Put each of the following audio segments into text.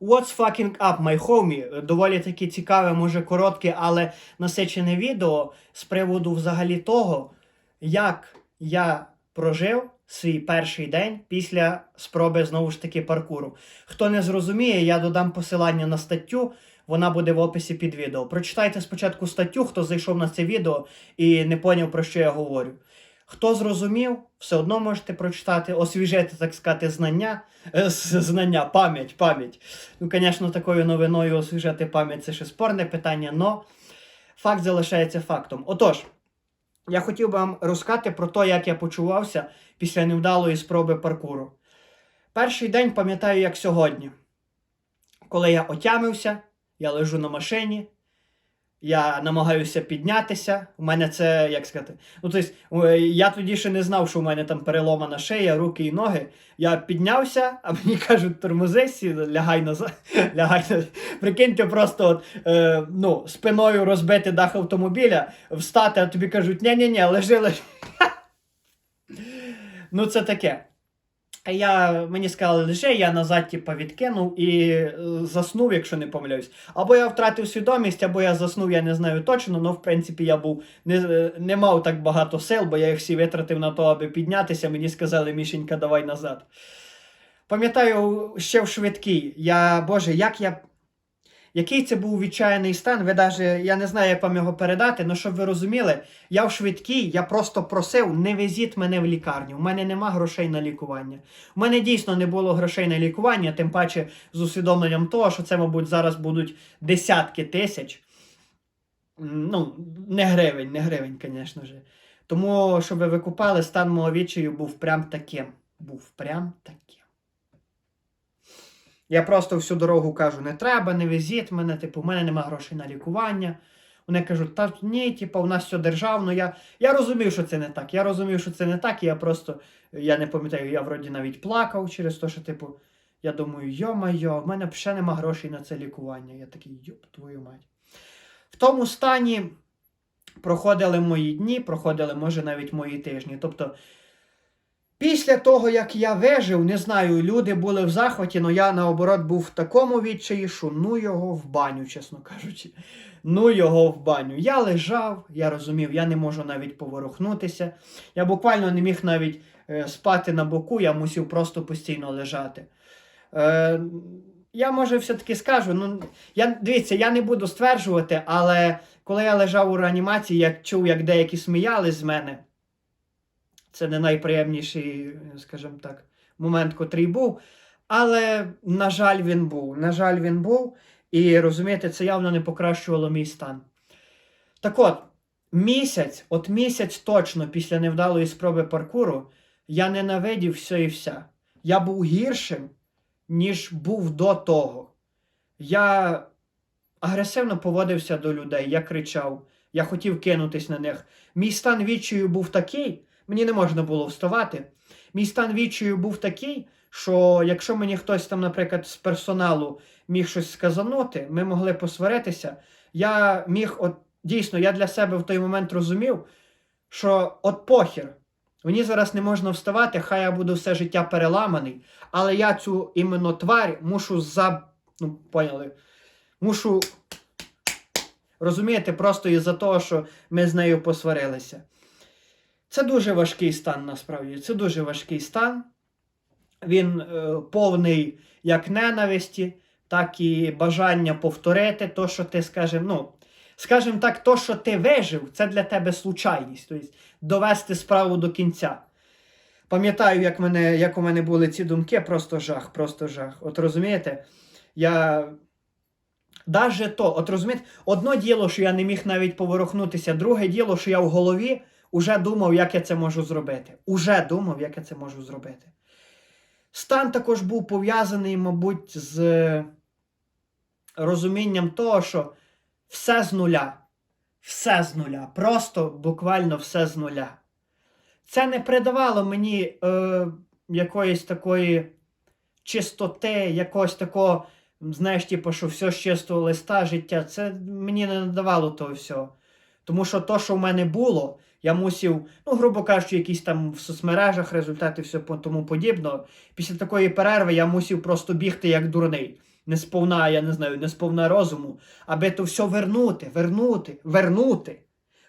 What's fucking up, my homie? Доволі таки цікаве, може коротке, але насичене відео з приводу взагалі того, як я прожив свій перший день після спроби знову ж таки паркуру. Хто не зрозуміє, я додам посилання на статтю. Вона буде в описі під відео. Прочитайте спочатку статтю, хто зайшов на це відео і не поняв, про що я говорю. Хто зрозумів, все одно можете прочитати, освіжити, так сказати, знання, е, знання, пам'ять, пам'ять. Ну, звісно, такою новиною освіжати пам'ять це ще спорне питання, але факт залишається фактом. Отож, я хотів би вам розказати про те, як я почувався після невдалої спроби паркуру. Перший день пам'ятаю, як сьогодні. Коли я отямився, я лежу на машині, я намагаюся піднятися. У мене це, як сказати, ну тобто, я тоді ще не знав, що у мене там переломана шия, руки і ноги. Я піднявся, а мені кажуть, тормози, сі, лягай назад. лягай назад. Прикиньте, просто от, е, ну, спиною розбити дах автомобіля, встати, а тобі кажуть, ні-ні-ні, лежи, лежи. ну, це таке. Я, мені сказали, лише я назад типу, відкинув і е, заснув, якщо не помиляюсь. Або я втратив свідомість, або я заснув, я не знаю точно, але в принципі я був не, е, не мав так багато сил, бо я їх всі витратив на те, аби піднятися. Мені сказали, Мішенька, давай назад. Пам'ятаю, ще в швидкій. Я, Боже, як я. Який це був відчаяний стан, ви даже, я не знаю, як вам його передати, але щоб ви розуміли, я в швидкій, я просто просив, не везіть мене в лікарню. У мене нема грошей на лікування. У мене дійсно не було грошей на лікування, тим паче з усвідомленням того, що це, мабуть, зараз будуть десятки тисяч. Ну, не гривень, не гривень, звісно ж. Тому, щоб ви викупали, стан мого відчаю був прям таким. Був прям таким. Я просто всю дорогу кажу: не треба, не везіть мене, типу, в мене нема грошей на лікування. Вони кажуть, та ні, типу, у нас все державно. Я, я розумів, що це не так. Я розумів, що це не так, і я просто, я не пам'ятаю, я вроді навіть плакав через те, що, типу, я думаю, йо-майо, в мене ще нема грошей на це лікування. Я такий, йоп, твою мать. В тому стані проходили мої дні, проходили, може, навіть мої тижні. Тобто, після того, як я вижив, не знаю, люди були в захваті, але я наоборот був в такому відчаї, що ну його в баню, чесно кажучи. Ну його в баню. Я лежав, я розумів, я не можу навіть поворухнутися. Я буквально не міг навіть е, спати на боку, я мусив просто постійно лежати. Е, я може все-таки скажу, ну я дивіться, я не буду стверджувати, але коли я лежав у реанімації, я чув, як деякі сміялись з мене. Це не найприємніший, скажімо так, момент, котрий був. Але, на жаль, він був. На жаль, він був. І розумієте, це явно не покращувало мій стан. Так от, місяць, от місяць точно після невдалої спроби паркуру, я ненавидів все і вся. Я був гіршим, ніж був до того. Я агресивно поводився до людей, я кричав, я хотів кинутись на них. Мій стан відчаю був такий, мені не можна було вставати. Мій стан відчаю був такий, що якщо мені хтось там, наприклад, з персоналу міг щось сказанути, ми могли посваритися. Я міг, от дійсно, я для себе в той момент розумів, що от похір. Мені зараз не можна вставати, хай я буду все життя переламаний, але я цю іменно тварь мушу за. Ну, поняли? Мушу. Розумієте, просто із-за того, що ми з нею посварилися. Це дуже важкий стан, насправді. Це дуже важкий стан. Він е, повний як ненависті, так і бажання повторити то, що ти, скажем, ну, скажімо так, то, що ти вижив, це для тебе случайність. Тобто довести справу до кінця. Пам'ятаю, як, мене, як у мене були ці думки, просто жах, просто жах. От розумієте, я. Даже то, от розумієте, одно діло, що я не міг навіть поворухнутися, друге діло, що я в голові уже думав, як я це можу зробити. Уже думав, як я це можу зробити. Стан також був пов'язаний, мабуть, з розумінням того, що все з нуля. Все з нуля. Просто буквально все з нуля. Це не придавало мені е, якоїсь такої чистоти, якогось такого, знаєш, типу, що все з чистого листа життя. Це мені не надавало того всього. Тому що то, що в мене було, я мусив, ну, грубо кажучи, якісь там в соцмережах результати, все по тому подібного. Після такої перерви я мусив просто бігти як дурний. не сповна, я не знаю, не сповна розуму, аби то все вернути, вернути, вернути.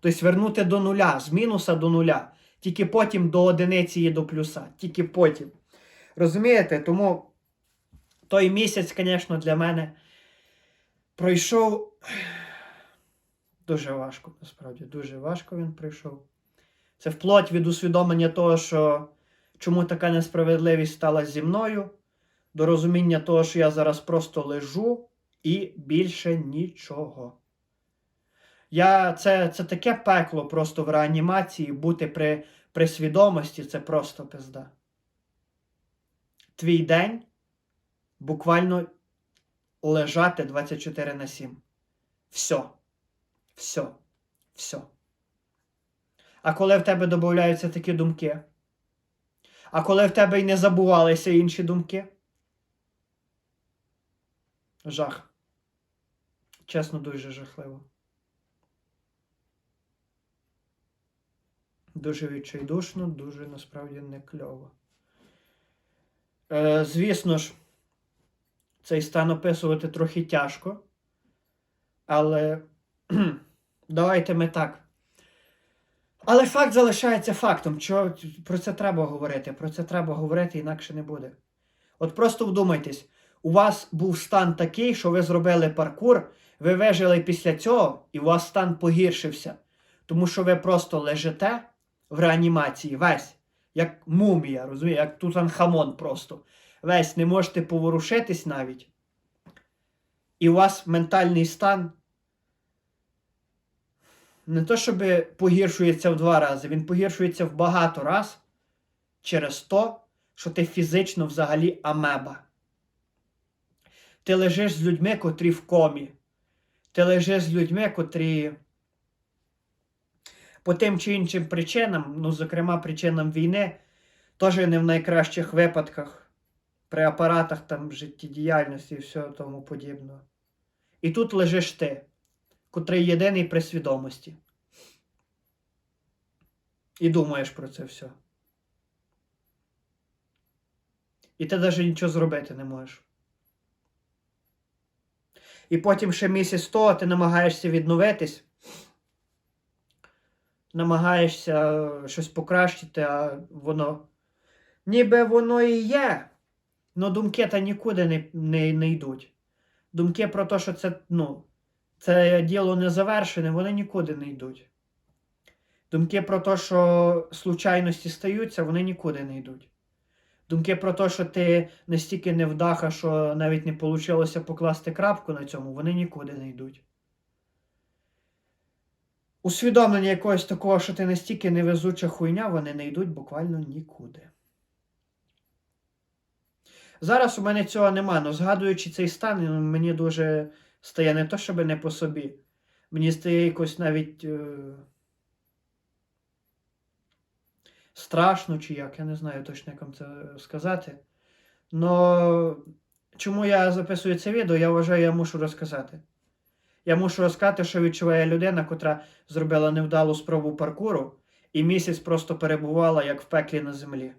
Тобто вернути до нуля, з мінуса до нуля. Тільки потім до одиниці і до плюса. Тільки потім. Розумієте? Тому той місяць, звісно, для мене пройшов дуже важко, насправді, дуже важко він пройшов. Це вплоть від усвідомлення того, що чому така несправедливість сталася зі мною, до розуміння того, що я зараз просто лежу і більше нічого. Я, Це це таке пекло просто в реанімації, бути при, при свідомості це просто пизда. Твій день буквально лежати 24 на 7. Все. Все. Все. А коли в тебе додаються такі думки? А коли в тебе й не забувалися інші думки? Жах. Чесно, дуже жахливо. Дуже відчайдушно, дуже насправді не кльово. Е, звісно ж, цей стан описувати трохи тяжко. Але давайте ми так. Але факт залишається фактом. Що про це треба говорити. Про це треба говорити, інакше не буде. От просто вдумайтесь, у вас був стан такий, що ви зробили паркур, ви вижили після цього, і у вас стан погіршився. Тому що ви просто лежите в реанімації, весь, як мумія, розумієте, як Тутанхамон просто. Весь не можете поворушитись навіть. І у вас ментальний стан не то, щоб погіршується в два рази, він погіршується в багато раз через то, що ти фізично взагалі амеба. Ти лежиш з людьми, котрі в комі. Ти лежиш з людьми, котрі по тим чи іншим причинам, ну, зокрема, причинам війни, теж не в найкращих випадках, при апаратах там життєдіяльності і всього тому подібного. І тут лежиш ти, котрий єдиний при свідомості. І думаєш про це все. І ти навіть нічого зробити не можеш. І потім ще місяць того ти намагаєшся відновитись, намагаєшся щось покращити, а воно. Ніби воно і є. але думки та нікуди не, не, не йдуть. Думки про те, що це, ну, це діло не завершене, вони нікуди не йдуть. Думки про те, що случайності стаються, вони нікуди не йдуть. Думки про те, що ти настільки невдаха, що навіть не вийшло покласти крапку на цьому, вони нікуди не йдуть. Усвідомлення якогось такого, що ти настільки невезуча хуйня, вони не йдуть буквально нікуди. Зараз у мене цього нема, але згадуючи цей стан, мені дуже стає не то, щоб не по собі. Мені стає якось навіть е... страшно чи як, я не знаю точно, як вам це сказати. Но чому я записую це відео, я вважаю, я мушу розказати. Я мушу розказати, що відчуває людина, котра зробила невдалу спробу паркуру і місяць просто перебувала як в пеклі на землі.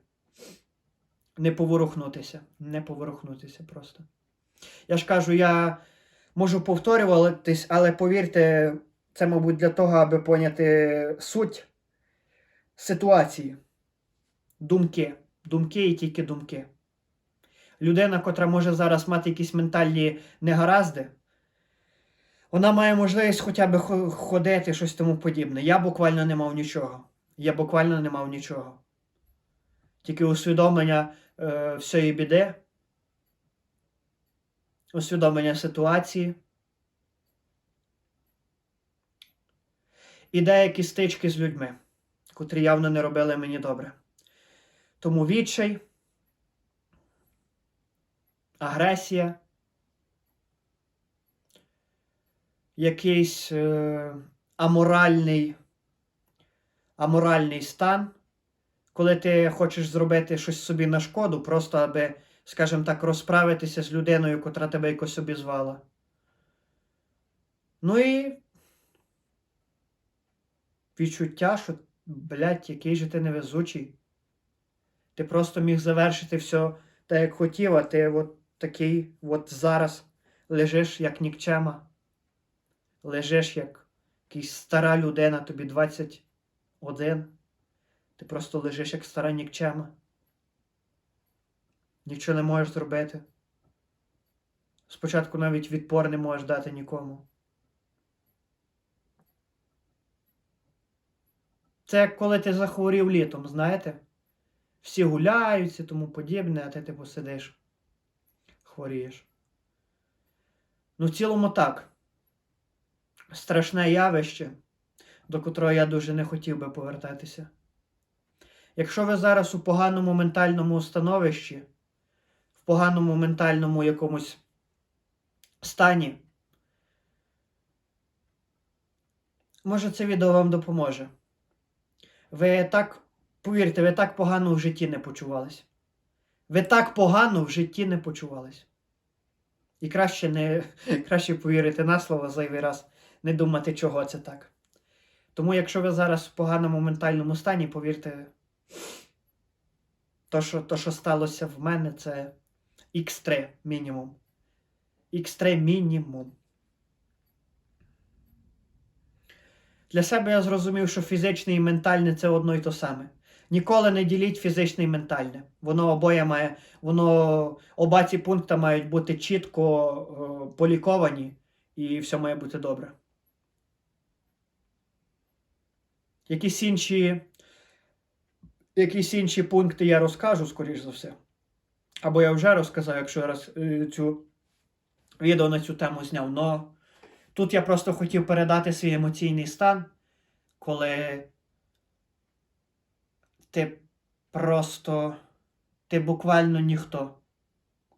Не поворухнутися. Не поворухнутися просто. Я ж кажу, я можу повторюватись, але повірте, це, мабуть, для того, аби поняти суть ситуації. Думки. Думки і тільки думки. Людина, котра може зараз мати якісь ментальні негаразди, вона має можливість хоча б ходити, щось тому подібне. Я буквально не мав нічого. Я буквально не мав нічого. Тільки усвідомлення е, всієї біди, усвідомлення ситуації. І деякі стички з людьми, котрі явно не робили мені добре. Тому відчай, агресія, якийсь е, аморальний, аморальний стан, коли ти хочеш зробити щось собі на шкоду, просто аби, скажімо так, розправитися з людиною, котра тебе якось обізвала. Ну і відчуття, що, блядь, який же ти невезучий. Ти просто міг завершити все так, як хотів, а ти от такий, от зараз лежиш як нікчема, лежиш як якась стара людина, тобі 21. Ти просто лежиш як стара нікчема. Нічого не можеш зробити. Спочатку навіть відпор не можеш дати нікому. Це як коли ти захворів літом, знаєте? Всі гуляють і тому подібне, а ти типу сидиш, хворієш. Ну, в цілому так. Страшне явище, до котрого я дуже не хотів би повертатися. Якщо ви зараз у поганому ментальному становищі, поганому ментальному якомусь стані, може це відео вам допоможе. Ви так, повірте, ви так погано в житті не почувались. Ви так погано в житті не почувались. І краще не краще повірити на слово зайвий раз, не думати, чого це так. Тому, якщо ви зараз в поганому ментальному стані, повірте, то, що, то, що сталося в мене, це X3 мінімум. X3 мінімум. Для себе я зрозумів, що фізичне і ментальне це одно і то саме. Ніколи не діліть фізичне і ментальне. Воно обоє має, воно оба ці пункти мають бути чітко е, поліковані, і все має бути добре. Якісь інші, якісь інші пункти я розкажу, скоріш за все. Або я вже розказав, якщо я раз, е, цю відео на цю тему зняв. Но тут я просто хотів передати свій емоційний стан, коли ти просто. Ти буквально ніхто.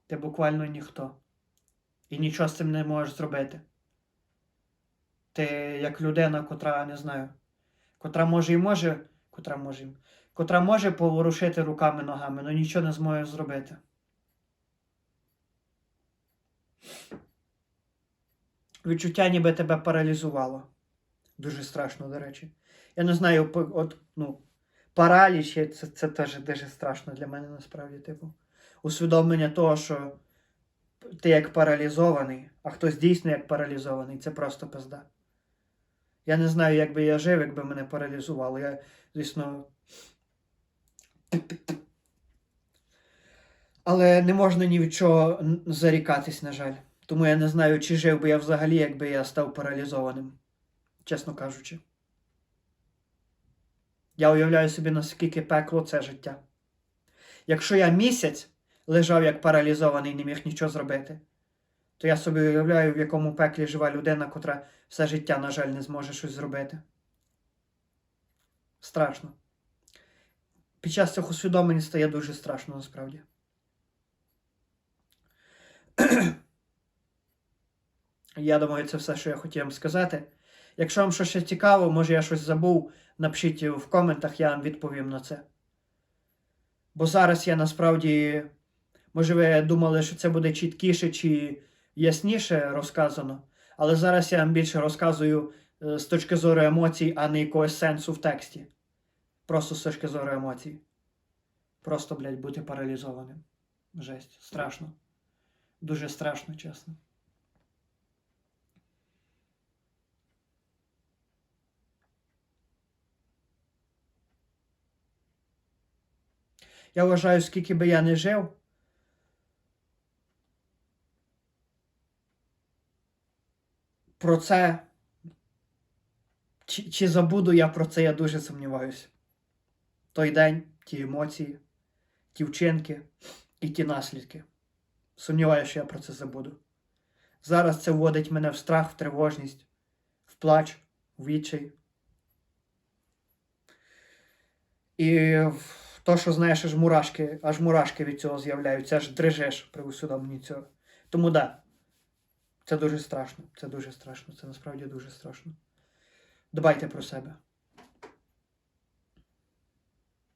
Ти буквально ніхто. І нічого з цим не можеш зробити. Ти як людина, котра, не знаю, котра може і може, котра може, котра може поворушити руками, ногами, але нічого не зможе зробити. Відчуття ніби тебе паралізувало. Дуже страшно, до речі. Я не знаю, от, ну, параліч це, це теж дуже страшно для мене насправді, типу. Усвідомлення того, що ти як паралізований, а хтось дійсно як паралізований, це просто пизда. Я не знаю, як би я жив, якби мене паралізувало. Я, звісно. Але не можна ні від чого зарікатись, на жаль. Тому я не знаю, чи жив би я взагалі, якби я став паралізованим, чесно кажучи. Я уявляю собі, наскільки пекло це життя. Якщо я місяць лежав як паралізований і не міг нічого зробити, то я собі уявляю, в якому пеклі жива людина, котра все життя, на жаль, не зможе щось зробити. Страшно. Під час цих усвідомлень стає дуже страшно насправді. Я думаю, це все, що я хотів вам сказати. Якщо вам щось цікаво, може я щось забув, напишіть в коментах, я вам відповім на це. Бо зараз я насправді, може, ви думали, що це буде чіткіше чи ясніше розказано, але зараз я вам більше розказую е, з точки зору емоцій, а не якогось сенсу в тексті. Просто з точки зору емоцій. Просто, блядь, бути паралізованим. Жесть, страшно. Дуже страшно, чесно. Я вважаю, скільки би я не жив. Про це. Чи, чи забуду я про це, я дуже сумніваюся. Той день, ті емоції, ті вчинки і ті наслідки. Сумніваюся, що я про це забуду. Зараз це вводить мене в страх, в тривожність, в плач, в відчай. І то, що знаєш, аж мурашки, аж мурашки від цього з'являються, аж дрижеш при усвідомленні цього. Тому да, це дуже страшно. Це дуже страшно. Це насправді дуже страшно. Дбайте про себе.